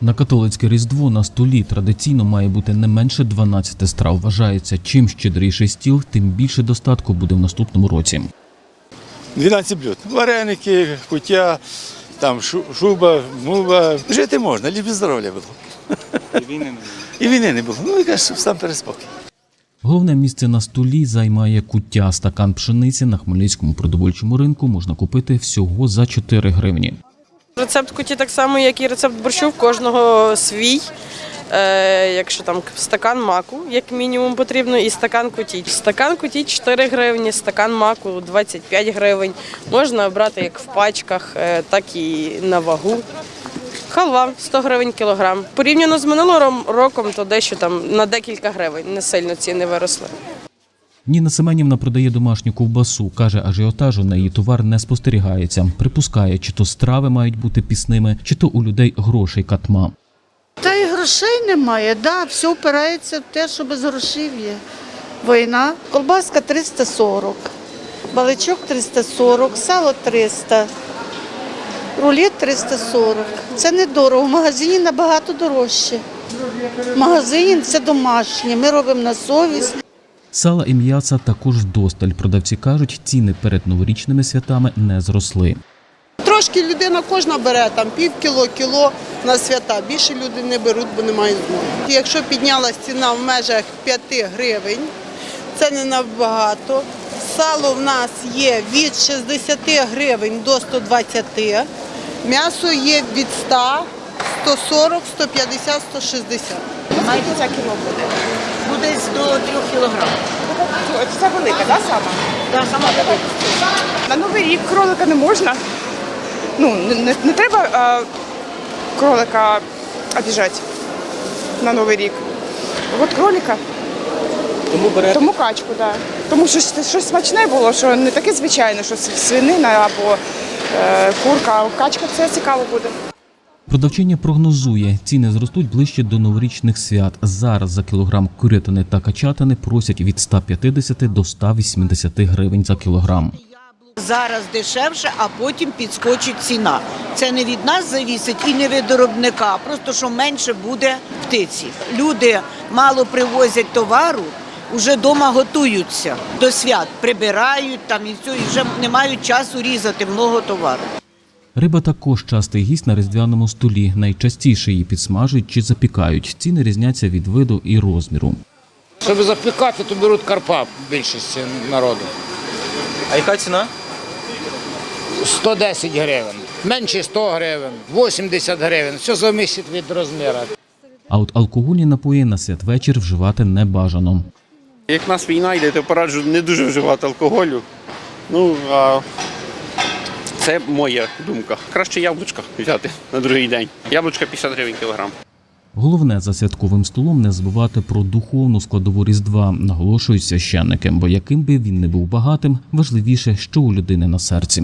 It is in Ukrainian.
На католицьке різдво на столі традиційно має бути не менше 12 страв. Вважається, чим щедріший стіл, тим більше достатку буде в наступному році. 12 блюд. Вареники, куття, там шу- шуба, муба. Жити можна, ліж би здоров'я було. І війни не було. І війни не було. Ну, якраз сам переспокій. Головне місце на столі займає куття. Стакан пшениці на Хмельницькому продовольчому ринку можна купити всього за 4 гривні. Рецепт куті так само, як і рецепт борщу, в кожного свій. Е, якщо там стакан маку, як мінімум, потрібно, і стакан куті. Стакан куті 4 гривні, стакан маку 25 гривень. Можна обрати як в пачках, е, так і на вагу. Халва 100 гривень кілограм. Порівняно з минулим роком, то дещо там на декілька гривень не сильно ціни виросли. Ніна Семенівна продає домашню ковбасу. каже, ажіотажу на її товар не спостерігається. Припускає, чи то страви мають бути пісними, чи то у людей грошей катма. Та і грошей немає, да, все впирається в те, що без грошей є. Війна, колбаска 340, баличок 340, сало 300, рулет 340. Це недорого, в магазині набагато дорожче. В магазині це домашнє, ми робимо на совість. Сала і м'яса також вдосталь. Продавці кажуть, ціни перед новорічними святами не зросли. Трошки людина кожна бере там пів кіло, кіло на свята. Більше люди не беруть, бо немає змоги. Якщо піднялась ціна в межах 5 гривень, це не набагато. Сало в нас є від 60 гривень до 120. М'ясо є від 100, 140, 150, 160. Майже ця кіло буде. Буде до 3 кілограм. Це велика, да, сама? Так, сама велика. На Новий рік кролика не можна. Ну, не, не, треба а, кролика обіжати на Новий рік. От кролика. Тому берете? Тому качку, так. Тому що щось щось смачне було, що не таке звичайне, що свинина або е, курка, а качка це цікаво буде. Продавчиня прогнозує, ціни зростуть ближче до новорічних свят. Зараз за кілограм курятини та качатини просять від 150 до 180 гривень за кілограм. Зараз дешевше, а потім підскочить ціна. Це не від нас завісить і не від виробника, просто що менше буде птиці. Люди мало привозять товару, вже вдома готуються до свят, прибирають там і все, і вже не мають часу різати много товару. Риба також частий гість на різдвяному столі. Найчастіше її підсмажують чи запікають. Ціни різняться від виду і розміру. Щоб запікати, то беруть карпа більшості народу. А яка ціна? 110 гривень. Менше 100 гривень, 80 гривень. Все залежить від розміру. А от алкогольні напої на святвечір вживати не бажано. Як нас війна йде, то пораджу не дуже вживати алкоголю. Ну, а це моя думка. Краще яблучка взяти на другий день. Яблучка 50 гривень кілограм. Головне за святковим столом не забувати про духовну складову різдва, наголошують священники, бо яким би він не був багатим, важливіше, що у людини на серці.